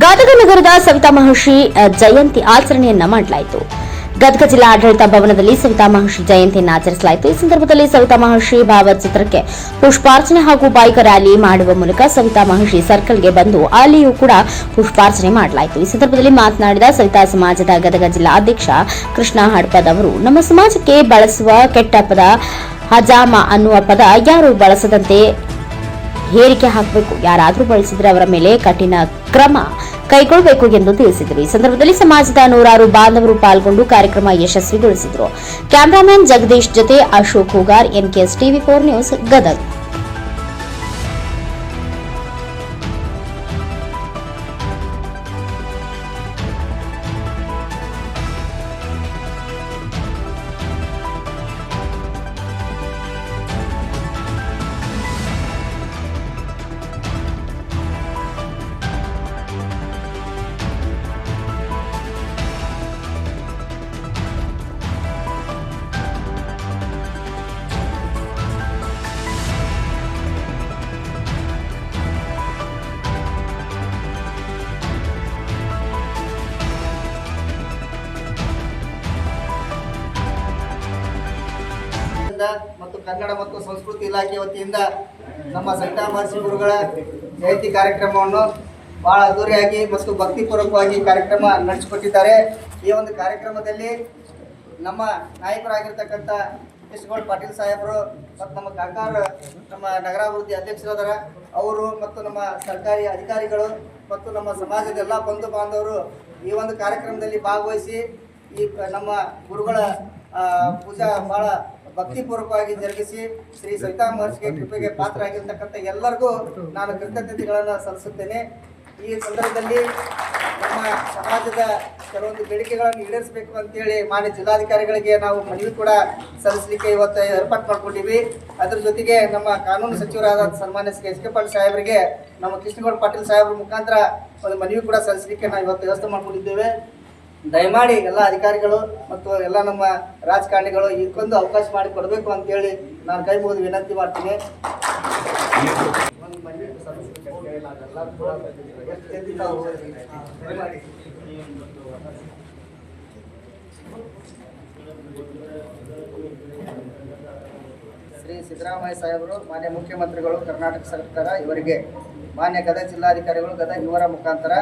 ಗದಗ ನಗರದ ಸವಿತಾ ಮಹರ್ಷಿ ಜಯಂತಿ ಆಚರಣೆಯನ್ನ ಮಾಡಲಾಯಿತು. ಗದಗ ಜಿಲ್ಲಾ ಆಡಳಿತ ಭವನದಲ್ಲಿ ಸವಿತಾ ಮಹರ್ಷಿ ಜಯಂತಿಯನ್ನು ಆಚರಿಸಲಾಯಿತು. ಈ ಸಂದರ್ಭದಲ್ಲಿ ಸವಿತಾ ಮಹರ್ಷಿ ಭಾವಚಿತ್ರಕ್ಕೆ ಪುಷ್ಪಾರ್ಚನೆ ಹಾಗೂ ಬೈಕ್ ರ್ಯಾಲಿ ಮಾಡುವ ಮೂಲಕ ಸವಿತಾ ಮಹರ್ಷಿ ಸರ್ಕಲ್ಗೆ ಬಂದು ಅಲ್ಲಿಯೂ ಕೂಡ ಪುಷ್ಪಾರ್ಚನೆ ಮಾಡಲಾಯಿತು. ಈ ಸಂದರ್ಭದಲ್ಲಿ ಮಾತನಾಡಿದ ಸವಿತಾ ಸಮಾಜದ ಗದಗ ಜಿಲ್ಲಾ ಅಧ್ಯಕ್ಷ ಕೃಷ್ಣ ಹಡ್ಪದ್ ಅವರು, ನಮ್ಮ ಸಮಾಜಕ್ಕೆ ಬಳಸುವ ಕೆಟ್ಟ ಪದ ಹಜಾಮ ಅನ್ನುವ ಪದ ಯಾರು ಬಳಸದಂತೆ ಹೇರಿಕೆ ಹಾಕಬೇಕು. ಯಾರಾದರೂ ಬಳಸಿದ್ರೆ ಅವರ ಮೇಲೆ ಕಠಿಣ ಕ್ರಮ ಕೈಗೊಳ್ಳಬೇಕು ಎಂದು ತಿಳಿಸಿದರು. ಈ ಸಂದರ್ಭದಲ್ಲಿ ಸಮಾಜದ ನೂರಾರು ಬಾಂಧವರು ಪಾಲ್ಗೊಂಡು ಕಾರ್ಯಕ್ರಮ ಯಶಸ್ವಿಗೊಳಿಸಿದರು. ಕ್ಯಾಮರಾಮನ್ ಜಗದೀಶ್ ಜೊತೆ Ashok Hoogar, NKS TV four news Gadag. ಮತ್ತು ಕನ್ನಡ ಮತ್ತು ಸಂಸ್ಕೃತಿ ಇಲಾಖೆ ವತಿಯಿಂದ ನಮ್ಮ ಸವಿತಾ ಮಹರ್ಷಿ ಗುರುಗಳ ಜಯಂತಿ ಕಾರ್ಯಕ್ರಮವನ್ನು ಬಹಳ ಅದ್ದೂರಿಯಾಗಿ ಮತ್ತು ಭಕ್ತಿಪೂರ್ವಕವಾಗಿ ಕಾರ್ಯಕ್ರಮ ನಡೆಸಿಕೊಟ್ಟಿದ್ದಾರೆ. ಈ ಒಂದು ಕಾರ್ಯಕ್ರಮದಲ್ಲಿ ನಮ್ಮ ನಾಯಕರಾಗಿರ್ತಕ್ಕಂಥ ಕೃಷ್ಣಗೌಡ ಪಾಟೀಲ್ ಸಾಹೇಬರು ಮತ್ತು ನಮ್ಮ ಕಾಕಾರ ನಮ್ಮ ನಗರಾಭಿವೃದ್ಧಿ ಅಧ್ಯಕ್ಷರಾದರ ಅವರು ಮತ್ತು ನಮ್ಮ ಸರ್ಕಾರಿ ಅಧಿಕಾರಿಗಳು ಮತ್ತು ನಮ್ಮ ಸಮಾಜದ ಎಲ್ಲ ಬಂಧು ಬಾಂಧವರು ಈ ಒಂದು ಕಾರ್ಯಕ್ರಮದಲ್ಲಿ ಭಾಗವಹಿಸಿ ಈ ನಮ್ಮ ಗುರುಗಳ ಪೂಜಾ ಬಹಳ ಭಕ್ತಿಪೂರ್ವಕವಾಗಿ ಜರುಗಿಸಿ ಶ್ರೀ ಸವಿತಾ ಮಹರ್ಷಿಗೆ ಕೃಪೆಗೆ ಪಾತ್ರ ಆಗಿರ್ತಕ್ಕಂಥ ಎಲ್ಲರಿಗೂ ನಾನು ಕೃತಜ್ಞತೆಗಳನ್ನು ಸಲ್ಲಿಸುತ್ತೇನೆ. ಈ ಸಂದರ್ಭದಲ್ಲಿ ನಮ್ಮ ಸಮಾಜದ ಕೆಲವೊಂದು ಬೇಡಿಕೆಗಳನ್ನು ಈಡೇರಿಸಬೇಕು ಅಂತೇಳಿ ಮಾನ್ಯ ಜಿಲ್ಲಾಧಿಕಾರಿಗಳಿಗೆ ನಾವು ಮನವಿ ಕೂಡ ಸಲ್ಲಿಸಲಿಕ್ಕೆ ಇವತ್ತು ಏರ್ಪಾಟ್ ಮಾಡ್ಕೊಂಡಿವಿ ಅದ್ರ ಜೊತೆಗೆ ನಮ್ಮ ಕಾನೂನು ಸಚಿವರಾದ ಸನ್ಮಾನ್ಯ ಶ್ರೀ ಎಸ್ ಕೆ ಪಾಟೀಲ್ ಸಾಹೇಬರಿಗೆ, ನಮ್ಮ ಕೃಷ್ಣಗೌಡ ಪಾಟೀಲ್ ಸಾಹೇಬ್ರ ಮುಖಾಂತರ ಒಂದು ಮನವಿ ಕೂಡ ಸಲ್ಲಿಸಲಿಕ್ಕೆ ನಾವು ಇವತ್ತು ವ್ಯವಸ್ಥೆ ಮಾಡ್ಕೊಂಡಿದ್ದೇವೆ. ದಯಮಾಡಿ ಎಲ್ಲ ಅಧಿಕಾರಿಗಳು ಮತ್ತು ಎಲ್ಲ ನಮ್ಮ ರಾಜಕಾರಣಿಗಳು ಇದಕ್ಕೊಂದು ಅವಕಾಶ ಮಾಡಿ ಕೊಡಬೇಕು ಅಂತೇಳಿ ನಾನು ಕೈ ಮುಗಿದು ವಿನಂತಿ ಮಾಡ್ತೀನಿ. ಶ್ರೀ ಸಿದ್ದರಾಮಯ್ಯ ಸಾಹೇಬರು, ಮಾನ್ಯ ಮುಖ್ಯಮಂತ್ರಿಗಳು, ಕರ್ನಾಟಕ ಸರ್ಕಾರ ಇವರಿಗೆ ಮಾನ್ಯ ಗದಗ ಜಿಲ್ಲಾಧಿಕಾರಿಗಳು, ಗದಗ ಇವರ ಮುಖಾಂತರ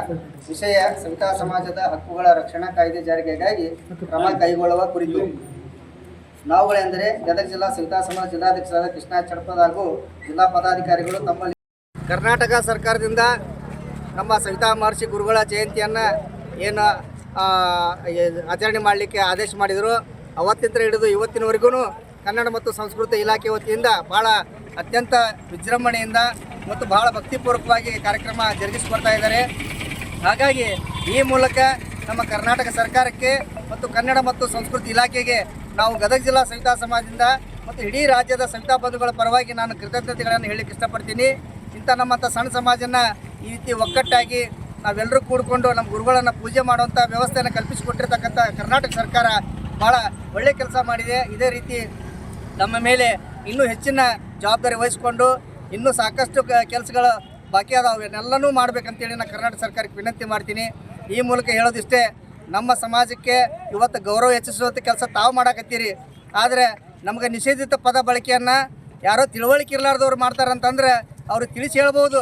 ವಿಷಯ ಸವಿತಾ ಸಮಾಜದ ಹಕ್ಕುಗಳ ರಕ್ಷಣಾ ಕಾಯ್ದೆ ಜಾರಿಗೆಗಾಗಿ ಕ್ರಮ ಕೈಗೊಳ್ಳುವ ಕುರಿತು. ನಾವುಗಳೆಂದರೆ ಗದಗ ಜಿಲ್ಲಾ ಸವಿತಾ ಸಮಾಜ ಜಿಲ್ಲಾಧ್ಯಕ್ಷರಾದ ಕೃಷ್ಣ ಚಡಪದ ಹಾಗೂ ಜಿಲ್ಲಾ ಪದಾಧಿಕಾರಿಗಳು ತಮ್ಮಲ್ಲಿ ಕರ್ನಾಟಕ ಸರ್ಕಾರದಿಂದ ನಮ್ಮ ಸವಿತಾ ಮಹರ್ಷಿ ಗುರುಗಳ ಜಯಂತಿಯನ್ನು ಏನು ಆಚರಣೆ ಮಾಡಲಿಕ್ಕೆ ಆದೇಶ ಮಾಡಿದರು. ಅವತ್ತಿಂದ ಹಿಡಿದು ಇವತ್ತಿನವರೆಗೂ ಕನ್ನಡ ಮತ್ತು ಸಂಸ್ಕೃತಿ ಇಲಾಖೆ ವತಿಯಿಂದ ಭಾಳ ಅತ್ಯಂತ ವಿಜೃಂಭಣೆಯಿಂದ ಮತ್ತು ಬಹಳ ಭಕ್ತಿಪೂರ್ವಕವಾಗಿ ಕಾರ್ಯಕ್ರಮ ಜರುಗಿಸಿಕೊಡ್ತಾ ಇದ್ದಾರೆ. ಹಾಗಾಗಿ ಈ ಮೂಲಕ ನಮ್ಮ ಕರ್ನಾಟಕ ಸರ್ಕಾರಕ್ಕೆ ಮತ್ತು ಕನ್ನಡ ಮತ್ತು ಸಂಸ್ಕೃತಿ ಇಲಾಖೆಗೆ ನಾವು ಗದಗ ಜಿಲ್ಲಾ ಸವಿತಾ ಸಮಾಜದಿಂದ ಮತ್ತು ಇಡೀ ರಾಜ್ಯದ ಸವಿತಾ ಬಂಧುಗಳ ಪರವಾಗಿ ನಾನು ಕೃತಜ್ಞತೆಗಳನ್ನು ಹೇಳಲಿಕ್ಕೆ ಇಷ್ಟಪಡ್ತೀನಿ. ಇಂಥ ನಮ್ಮಂಥ ಸಣ್ಣ ಸಮಾಜನ ಈ ರೀತಿ ಒಗ್ಗಟ್ಟಾಗಿ ನಾವೆಲ್ಲರೂ ಕೂಡಿಕೊಂಡು ನಮ್ಮ ಗುರುಗಳನ್ನು ಪೂಜೆ ಮಾಡುವಂಥ ವ್ಯವಸ್ಥೆಯನ್ನು ಕಲ್ಪಿಸಿಕೊಟ್ಟಿರ್ತಕ್ಕಂಥ ಕರ್ನಾಟಕ ಸರ್ಕಾರ ಭಾಳ ಒಳ್ಳೆಯ ಕೆಲಸ ಮಾಡಿದೆ. ಇದೇ ರೀತಿ ನಮ್ಮ ಮೇಲೆ ಇನ್ನೂ ಹೆಚ್ಚಿನ ಜವಾಬ್ದಾರಿ ವಹಿಸಿಕೊಂಡು ಇನ್ನೂ ಸಾಕಷ್ಟು ಕೆಲಸಗಳು ಬಾಕಿ ಅದಾವೆ. ಎಲ್ಲನೂ ಮಾಡಬೇಕಂತೇಳಿ ನಾನು ಕರ್ನಾಟಕ ಸರ್ಕಾರಕ್ಕೆ ವಿನಂತಿ ಮಾಡ್ತೀನಿ. ಈ ಮೂಲಕ ಹೇಳೋದಿಷ್ಟೇ, ನಮ್ಮ ಸಮಾಜಕ್ಕೆ ಇವತ್ತು ಗೌರವ ಹೆಚ್ಚಿಸುವಂಥ ಕೆಲಸ ತಾವು ಮಾಡಾಕತ್ತೀರಿ. ಆದರೆ ನಮಗೆ ನಿಷೇಧಿತ ಪದ ಬಳಕೆಯನ್ನು ಯಾರೋ ತಿಳುವಳಿಕೆ ಇರಲಾರ್ದವ್ರು ಮಾಡ್ತಾರಂತಂದ್ರೆ ಅವರು ತಿಳಿಸಿ ಹೇಳ್ಬೋದು.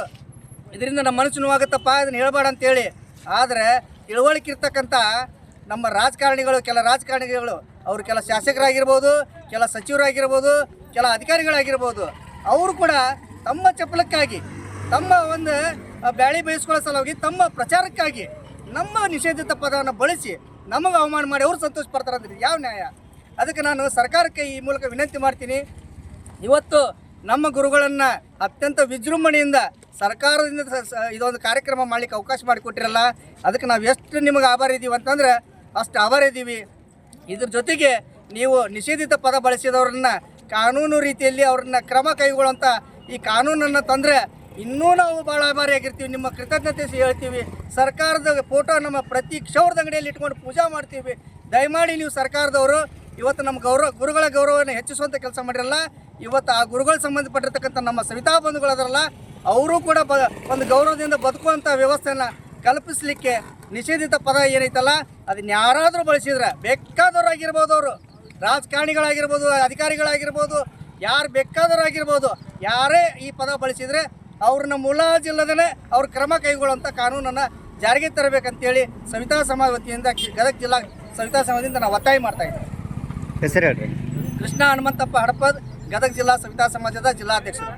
ಇದರಿಂದ ನಮ್ಮ ಮನಸ್ಸು ನೋವಾಗುತ್ತಪ್ಪ, ಇದನ್ನು ಹೇಳ್ಬೇಡ ಅಂತೇಳಿ. ಆದರೆ ತಿಳುವಳಿಕೆ ಇರ್ತಕ್ಕಂಥ ನಮ್ಮ ರಾಜಕಾರಣಿಗಳು, ಕೆಲ ರಾಜಕಾರಣಿಗಳು, ಅವರು ಕೆಲ ಶಾಸಕರಾಗಿರ್ಬೋದು, ಕೆಲ ಸಚಿವರಾಗಿರ್ಬೋದು, ಕೆಲ ಅಧಿಕಾರಿಗಳಾಗಿರ್ಬೋದು, ಅವರು ಕೂಡ ತಮ್ಮ ಚಪ್ಪಲಕ್ಕಾಗಿ, ತಮ್ಮ ಒಂದು ಬ್ಯಾಳಿ ಬೇಯಿಸ್ಕೊಳ್ಳೋ ಸಲುವಾಗಿ ತಮ್ಮ ಪ್ರಚಾರಕ್ಕಾಗಿ ನಮ್ಮ ನಿಷೇಧಿತ ಪದವನ್ನು ಬಳಸಿ ನಮಗೆ ಅವಮಾನ ಮಾಡಿ ಅವರು ಸಂತೋಷ ಪಡ್ತಾರೆ ಅಂದ್ರೆ ಯಾವ ನ್ಯಾಯ? ಅದಕ್ಕೆ ನಾನು ಸರ್ಕಾರಕ್ಕೆ ಈ ಮೂಲಕ ವಿನಂತಿ ಮಾಡ್ತೀನಿ. ಇವತ್ತು ನಮ್ಮ ಗುರುಗಳನ್ನು ಅತ್ಯಂತ ವಿಜೃಂಭಣೆಯಿಂದ ಸರ್ಕಾರದಿಂದ ಇದೊಂದು ಕಾರ್ಯಕ್ರಮ ಮಾಡಲಿಕ್ಕೆ ಅವಕಾಶ ಮಾಡಿಕೊಟ್ಟಿರಲ್ಲ ಅದಕ್ಕೆ ನಾವು ಎಷ್ಟು ನಿಮಗೆ ಆಭಾರ ಇದ್ದೀವಿ ಅಂತಂದ್ರೆ ಅಷ್ಟು ಆಭಾರ ಇದ್ದೀವಿ ಇದ್ರ ಜೊತೆಗೆ ನೀವು ನಿಷೇಧಿತ ಪದ ಬಳಸಿದವ್ರನ್ನ ಕಾನೂನು ರೀತಿಯಲ್ಲಿ ಅವ್ರನ್ನ ಕ್ರಮ ಕೈಗೊಳ್ಳುವಂಥ ಈ ಕಾನೂನನ್ನು ತಂದರೆ ಇನ್ನೂ ನಾವು ಭಾಳ ಆಭಾರಿಯಾಗಿರ್ತೀವಿ ನಿಮ್ಮ ಕೃತಜ್ಞತೆ ಹೇಳ್ತೀವಿ. ಸರ್ಕಾರದ ಫೋಟೋ ನಮ್ಮ ಪ್ರತಿ ಕ್ಷೌರದ ಅಂಗಡಿಯಲ್ಲಿ ಇಟ್ಕೊಂಡು ಪೂಜಾ ಮಾಡ್ತೀವಿ. ದಯಮಾಡಿ ನೀವು ಸರ್ಕಾರದವರು, ಇವತ್ತು ನಮ್ಮ ಗೌರವ, ಗುರುಗಳ ಗೌರವವನ್ನು ಹೆಚ್ಚಿಸುವಂಥ ಕೆಲಸ ಮಾಡಿರಲ್ಲ, ಇವತ್ತು ಆ ಗುರುಗಳು ಸಂಬಂಧಪಟ್ಟಿರ್ತಕ್ಕಂಥ ನಮ್ಮ ಸವಿತಾ ಬಂಧುಗಳದಾರಲ್ಲ ಅವರು ಕೂಡ ಬ, ಒಂದು ಗೌರವದಿಂದ ಬದುಕುವಂಥ ವ್ಯವಸ್ಥೆಯನ್ನು ಕಲ್ಪಿಸಲಿಕ್ಕೆ ನಿಷೇಧಿತ ಪದ ಏನೈತಲ್ಲ, ಅದನ್ನ ಯಾರಾದರೂ ಬಳಸಿದ್ರೆ ಬೇಕಾದವ್ರು ಆಗಿರ್ಬೋದು ಅವರು. ರಾಜಕಾರಣಿಗಳಾಗಿರ್ಬೋದು, ಅಧಿಕಾರಿಗಳಾಗಿರ್ಬೋದು ಯಾರು ಬೇಕಾದ್ರೂ ಆಗಿರ್ಬೋದು ಯಾರೇ ಈ ಪದ ಬಳಸಿದರೆ ಅವ್ರನ್ನ ಮುಲಾಜಿಲ್ಲದೇ ಅವ್ರ ಕ್ರಮ ಕೈಗೊಳ್ಳುವಂಥ ಕಾನೂನನ್ನು ಜಾರಿಗೆ ತರಬೇಕಂತೇಳಿ ಸವಿತಾ ಸಮಾಜ ವತಿಯಿಂದ ಗದಗ್ ಜಿಲ್ಲಾ ಸವಿತಾ ಸಮಾಜದಿಂದ ನಾವು ಒತ್ತಾಯ ಮಾಡ್ತಾ ಇದ್ದೀವಿ ಹೆಸರು ಹೇಳ್ರಿ. ಕೃಷ್ಣ ಹನುಮಂತಪ್ಪ ಹಡಪದ್ ಗದಗ ಜಿಲ್ಲಾ ಸವಿತಾ ಸಮಾಜದ ಜಿಲ್ಲಾಧ್ಯಕ್ಷರು.